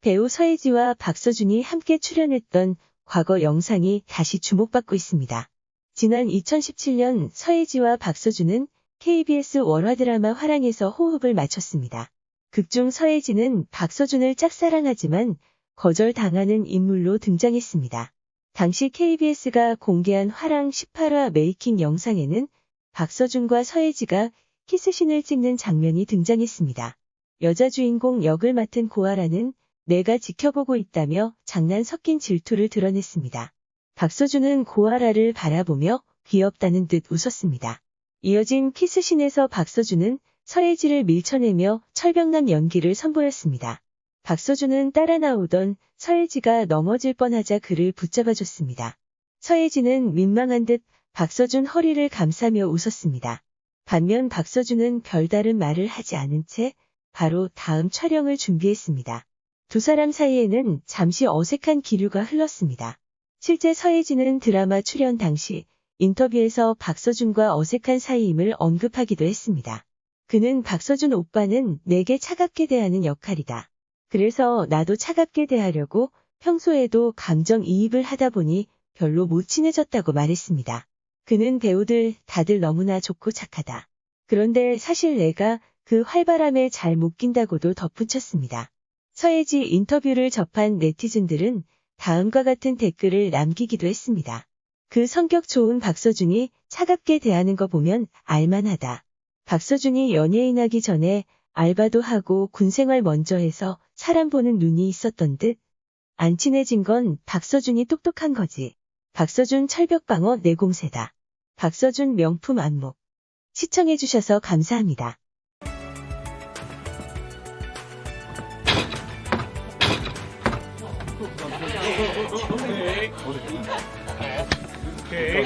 배우 서혜지와 박서준이 함께 출연했던 과거 영상이 다시 주목받고 있습니다. 지난 2017년 서혜지와 박서준은 KBS 월화 드라마 화랑에서 호흡을 맞췄습니다. 극중 서혜지는 박서준을 짝사랑하지만 거절당하는 인물로 등장했습니다. 당시 KBS가 공개한 화랑 18화 메이킹 영상에는 박서준과 서혜지가 키스신을 찍는 장면이 등장했습니다. 여자 주인공 역을 맡은 고아라는 내가 지켜보고 있다며 장난 섞인 질투를 드러냈습니다. 박서준은 고아라를 바라보며 귀엽다는 듯 웃었습니다. 이어진 키스신에서 박서준은 서예지를 밀쳐내며 철벽남 연기를 선보였습니다. 박서준은 따라 나오던 서예지가 넘어질 뻔하자 그를 붙잡아줬습니다. 서예지는 민망한 듯 박서준 허리를 감싸며 웃었습니다. 반면 박서준은 별다른 말을 하지 않은 채 바로 다음 촬영을 준비했습니다. 두 사람 사이에는 잠시 어색한 기류가 흘렀습니다. 실제 서예진은 드라마 출연 당시 인터뷰에서 박서준과 어색한 사이임을 언급하기도 했습니다. 그는 박서준 오빠는 내게 차갑게 대하는 역할이다. 그래서 나도 차갑게 대하려고 평소에도 감정이입을 하다 보니 별로 못 친해졌다고 말했습니다. 그는 배우들 다들 너무나 좋고 착하다. 그런데 사실 내가 그 활발함에 잘 못 낀다고도 덧붙였습니다. 서예지 인터뷰를 접한 네티즌들은 다음과 같은 댓글을 남기기도 했습니다. 그 성격 좋은 박서준이 차갑게 대하는 거 보면 알만하다. 박서준이 연예인 하기 전에 알바도 하고 군생활 먼저 해서 사람 보는 눈이 있었던 듯. 안 친해진 건 박서준이 똑똑한 거지. 박서준 철벽방어 내공세다. 박서준 명품 안목. 시청해주셔서 감사합니다. 오케이.